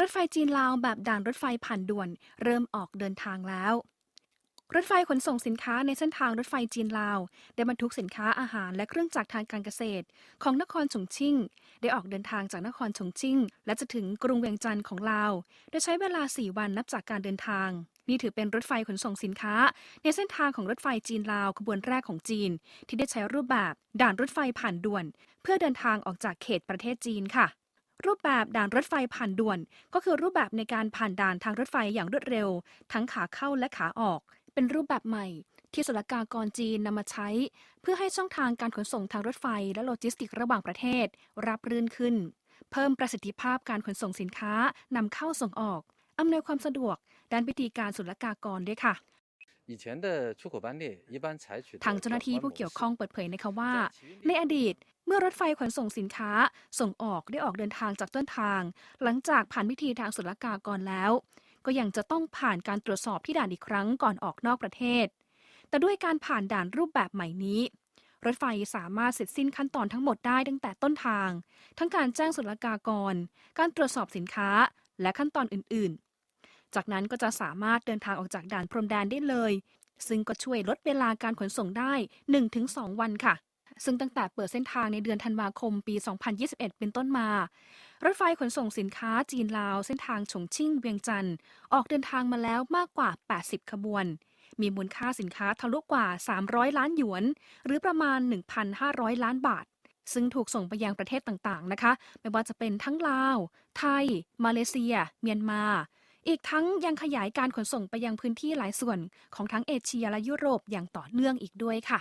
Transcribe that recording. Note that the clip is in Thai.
รถไฟจีนลาวแบบด่านรถไฟผ่านด่วน เริ่มออกเดินทางแล้ว รถไฟขนส่งสินค้าในเส้นทางรถไฟจีนลาว ได้บรรทุกสินค้าอาหารและเครื่องจักรทางการเกษตร ของนครฉงชิ่ง ได้ออกเดินทางจากนครฉงชิ่ง และจะถึงกรุงเวียงจันทร์ของลาว โดยใช้เวลา 4 วันนับจากการเดินทางนี่ถือเป็นรถไฟขนส่งสินค้า ในเส้นทางของรถไฟจีนลาวขบวนแรกของจีน ที่ได้ใช้รูปแบบด่านรถไฟผ่านด่วน เพื่อเดินทางออกจากเขตประเทศจีนค่ะ รูปแบบด่านรถไฟผ่านด่วน ก็คือรูปแบบในการผ่านด่านทางรถไฟอย่างรวดเร็ว ทั้งขาเข้าและขาออก เป็นรูปแบบใหม่ ที่สุลกากรจีนนำมาใช้ เพื่อให้ช่องทางการขนส่งทางรถไฟและโลจิสติกระหว่างประเทศ รับรื่นขึ้น เพิ่มประสิทธิภาพการขนส่งสินค้านำเข้าส่งออกอำนวยความสะดวกด้านวิธีการศุลกากรด้วยค่ะทางเจ้าหน้าที่ผู้เกี่ยวข้องเปิดเผยนะคะว่า ในอดีต เมื่อรถไฟขนส่งสินค้าส่งออกได้ออกเดินทางจากต้นทาง หลังจากผ่านวิธีทางศุลกากรแล้ว ก็ยังจะต้องผ่านการตรวจสอบที่ด่านอีกครั้งก่อนออกนอกประเทศ แต่ด้วยการผ่านด่านรูปแบบใหม่นี้ รถไฟสามารถเสร็จสิ้นขั้นตอนทั้งหมดได้ตั้งแต่ต้นทาง ทั้งการแจ้งศุลกากร การตรวจสอบสินค้า และขั้นตอนอื่นๆ จากนั้นก็จะสามารถเดินทางออกจากด่านพรมแดนได้เลย ซึ่งก็ช่วยลดเวลาการขนส่งได้ 1-2 วันค่ะ ซึ่งตั้งแต่เปิดเส้นทางในเดือนธันวาคมปี 2021 เป็นต้นมา รถไฟขนส่งสินค้าจีนลาวเส้นทางฉงชิ่งเวียงจันทร์ออกเดินทางมาแล้วมากกว่า 80 ขบวน มีมูลค่าสินค้าทะลุกว่า 300 ล้านหยวน หรือประมาณ 1,500 ล้านบาทซึ่งถูกส่งไปยังประเทศต่างๆ นะคะ ไม่ว่าจะเป็นทั้งลาว ไทย มาเลเซีย เมียนมา อีกทั้งยังขยายการขนส่งไปยังพื้นที่หลายส่วนของทั้งเอเชียและยุโรปอย่างต่อเนื่องอีกด้วยค่ะ